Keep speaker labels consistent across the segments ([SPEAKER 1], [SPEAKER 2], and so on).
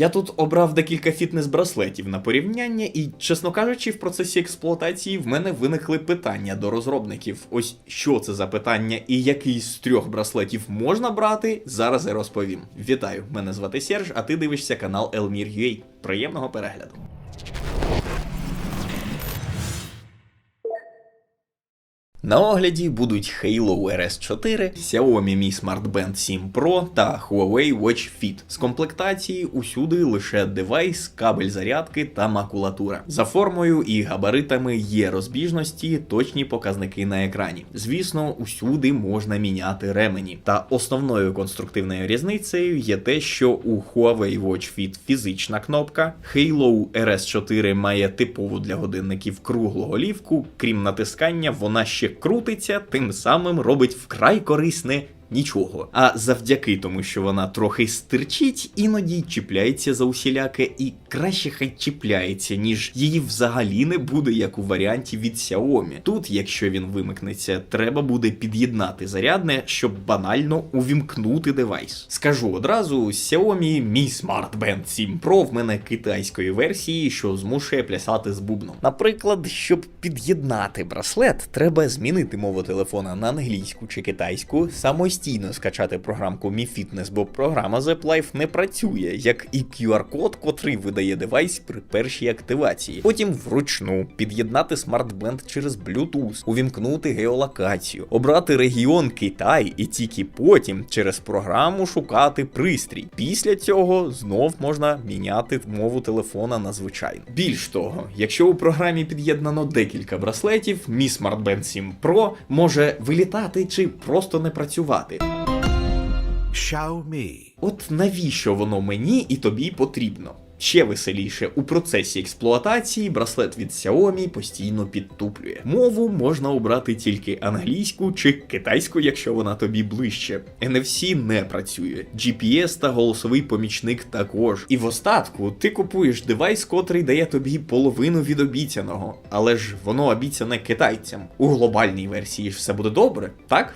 [SPEAKER 1] Я тут обрав декілька фітнес-браслетів на порівняння, і, чесно кажучи, в процесі експлуатації в мене виникли питання до розробників. Ось що це за питання і який з трьох браслетів можна брати, зараз я розповім. Вітаю, мене звати Серж, а ти дивишся канал Elmir.ua. Приємного перегляду. На огляді будуть Halo RS4, Xiaomi Mi Smart Band 7 Pro та Huawei Watch Fit. З комплектації усюди лише девайс, кабель зарядки та макулатура. За формою і габаритами є розбіжності, точні показники на екрані. Звісно, усюди можна міняти ремені. Та основною конструктивною різницею є те, що у Huawei Watch Fit фізична кнопка, Halo RS4 має типову для годинників круглу голівку, крім натискання, вона ще крутиться, тим самим робить вкрай корисне нічого. А завдяки тому, що вона трохи стирчить, іноді чіпляється за усіляке і краще хай чіпляється, ніж її взагалі не буде, як у варіанті від Xiaomi. Тут, якщо він вимикнеться, треба буде під'єднати зарядне, щоб банально увімкнути девайс. Скажу одразу, Xiaomi Mi Smart Band 7 Pro в мене китайської версії, що змушує плясати з бубном. Наприклад, щоб під'єднати браслет, треба змінити мову телефона на англійську чи китайську, самостійно скачати програмку Mi Fitness, бо програма The Life не працює, як і QR-код, котрий видає девайс при першій активації. Потім вручну під'єднати смарт-бенд через Bluetooth, увімкнути геолокацію, обрати регіон Китай і тільки потім через програму шукати пристрій. Після цього знов можна міняти мову телефона на звичайну. Більш того, якщо у програмі під'єднано декілька браслетів, Mi Smart Band 7 Pro може вилітати чи просто не працювати.
[SPEAKER 2] Xiaomi.
[SPEAKER 1] От навіщо воно мені і тобі потрібно? Ще веселіше, у процесі експлуатації браслет від Xiaomi постійно підтуплює. Мову можна обрати тільки англійську чи китайську, якщо вона тобі ближче. NFC не працює, GPS та голосовий помічник також. І в остатку ти купуєш девайс, котрий дає тобі половину від обіцяного, але ж воно обіцяне китайцям. У глобальній версії ж все буде добре, так?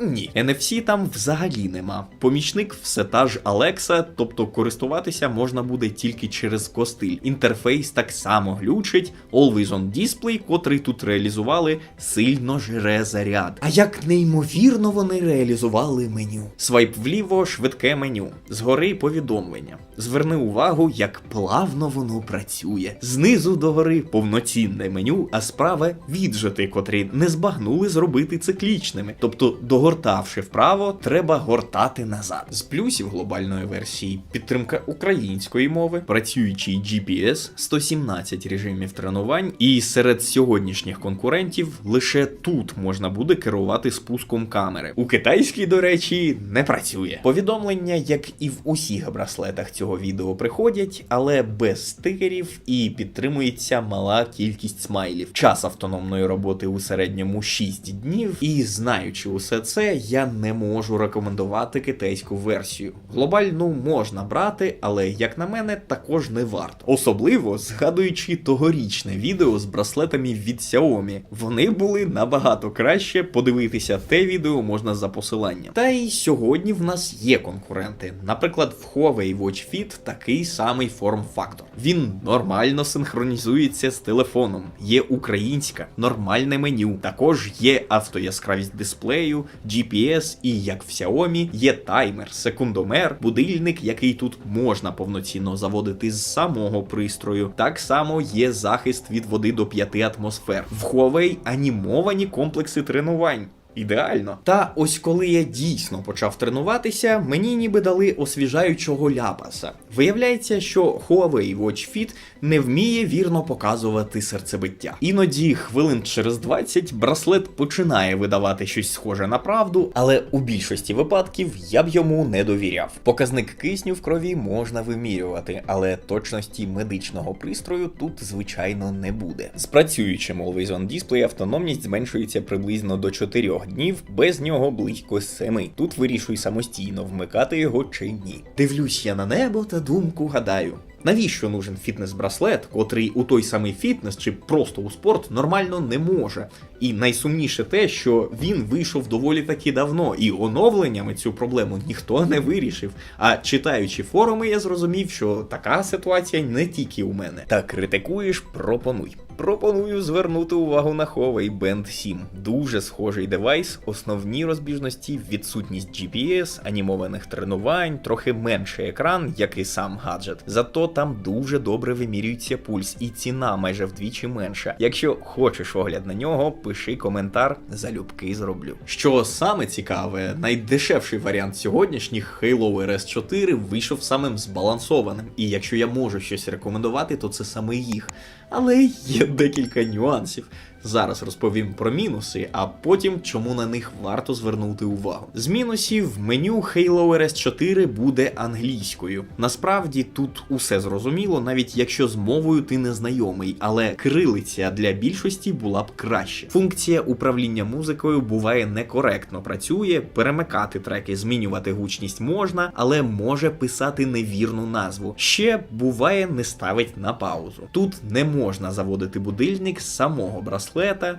[SPEAKER 1] Ні, NFC там взагалі нема. Помічник все та ж Alexa, тобто користуватися можна буде тільки через костиль. Інтерфейс так само глючить, Always on Display, котрий тут реалізували, сильно жре заряд. А як неймовірно вони реалізували меню. Свайп вліво, швидке меню. Згори повідомлення. Зверни увагу, як плавно воно працює. Знизу до гори повноцінне меню, а справа віджити, котрі не збагнули зробити циклічними. Тобто, догортавши вправо, треба гортати назад. З плюсів глобальної версії підтримка української мови, працюючий GPS, 117 режимів тренувань, і серед сьогоднішніх конкурентів лише тут можна буде керувати спуском камери. У китайській, до речі, не працює. Повідомлення, як і в усіх браслетах цього відео, приходять, але без стикерів і підтримується мала кількість смайлів. Час автономної роботи у середньому 6 днів, і знаючи усе це, я не можу рекомендувати китайську версію. Глобальну можна брати, але як на мене, також не варто. Особливо згадуючи тогорічне відео з браслетами від Xiaomi. Вони були набагато краще. Подивитися те відео можна за посиланням. Та й сьогодні в нас є конкуренти. Наприклад, в Huawei Watch Fit такий самий форм-фактор. Він нормально синхронізується з телефоном. Є українська, нормальне меню. Також є автояскравість дисплею, GPS і як в Xiaomi є таймер, секундомер, будильник, який тут можна повноцінно заводити з самого пристрою. Так само є захист від води до 5 атмосфер. В Huawei анімовані комплекси тренувань. Ідеально. Та ось коли я дійсно почав тренуватися, мені ніби дали освіжаючого ляпаса. Виявляється, що Huawei Watch Fit не вміє вірно показувати серцебиття. Іноді хвилин через 20 браслет починає видавати щось схоже на правду, але у більшості випадків я б йому не довіряв. Показник кисню в крові можна вимірювати, але точності медичного пристрою тут звичайно не буде. З працюючим Always On Display автономність зменшується приблизно до 4 днів, без нього близько 7. Тут вирішуй самостійно вмикати його чи ні. Дивлюсь я на небо та думку гадаю. Навіщо нужен фітнес-браслет, котрий у той самий фітнес чи просто у спорт нормально не може? І найсумніше те, що він вийшов доволі таки давно, і оновленнями цю проблему ніхто не вирішив. А читаючи форуми, я зрозумів, що така ситуація не тільки у мене. Та критикуєш, пропонуй. Пропоную звернути увагу на Huawei Band 7. Дуже схожий девайс, основні розбіжності, відсутність GPS, анімованих тренувань, трохи менший екран, як і сам гаджет. Зато там дуже добре вимірюється пульс, і ціна майже вдвічі менша. Якщо хочеш огляд на нього, пиши коментар, залюбки зроблю. Що саме цікаве, найдешевший варіант сьогоднішніх Halo RS 4 вийшов самим збалансованим. І якщо я можу щось рекомендувати, то це саме їх. Але є декілька нюансів. Зараз розповім про мінуси, а потім чому на них варто звернути увагу. З мінусів меню Halo RS 4 буде англійською. Насправді тут усе зрозуміло, навіть якщо з мовою ти не знайомий, але крилиця для більшості була б краще. Функція управління музикою буває некоректно працює, перемикати треки, змінювати гучність можна, але може писати невірну назву. Ще буває не ставить на паузу. Тут не можна заводити будильник з самого браслета,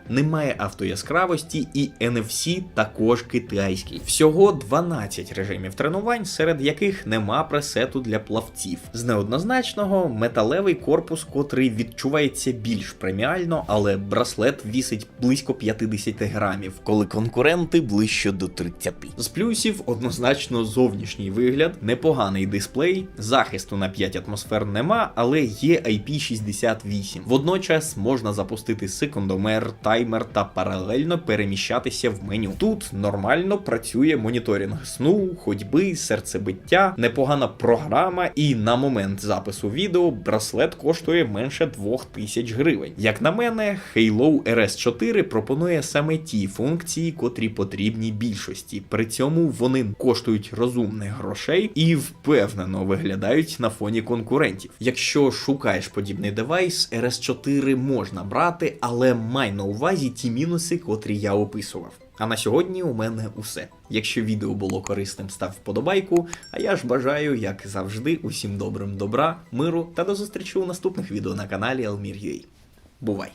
[SPEAKER 1] немає автояскравості і NFC також китайський. Всього 12 режимів тренувань, серед яких нема пресету для плавців. З неоднозначного металевий корпус, котрий відчувається більш преміально, але браслет вісить близько 50 грамів, коли конкуренти ближче до 30. З плюсів однозначно зовнішній вигляд, непоганий дисплей, захисту на 5 атмосфер нема, але є IP68. Водночас можна запустити секундомер, таймер та паралельно переміщатися в меню. Тут нормально працює моніторинг сну, ходьби, серцебиття, непогана програма, і на момент запису відео браслет коштує менше 2000 гривень. Як на мене, Halo RS 4 пропонує саме ті функції, котрі потрібні більшості. При цьому вони коштують розумних грошей і впевнено виглядають на фоні конкурентів. Якщо шукаєш подібний девайс, RS 4 можна брати, але май на увазі ті мінуси, котрі я описував. А на сьогодні у мене усе. Якщо відео було корисним, став вподобайку. А я ж бажаю, як завжди, усім добрим добра, миру та до зустрічі у наступних відео на каналі Almir.ua. Бувай!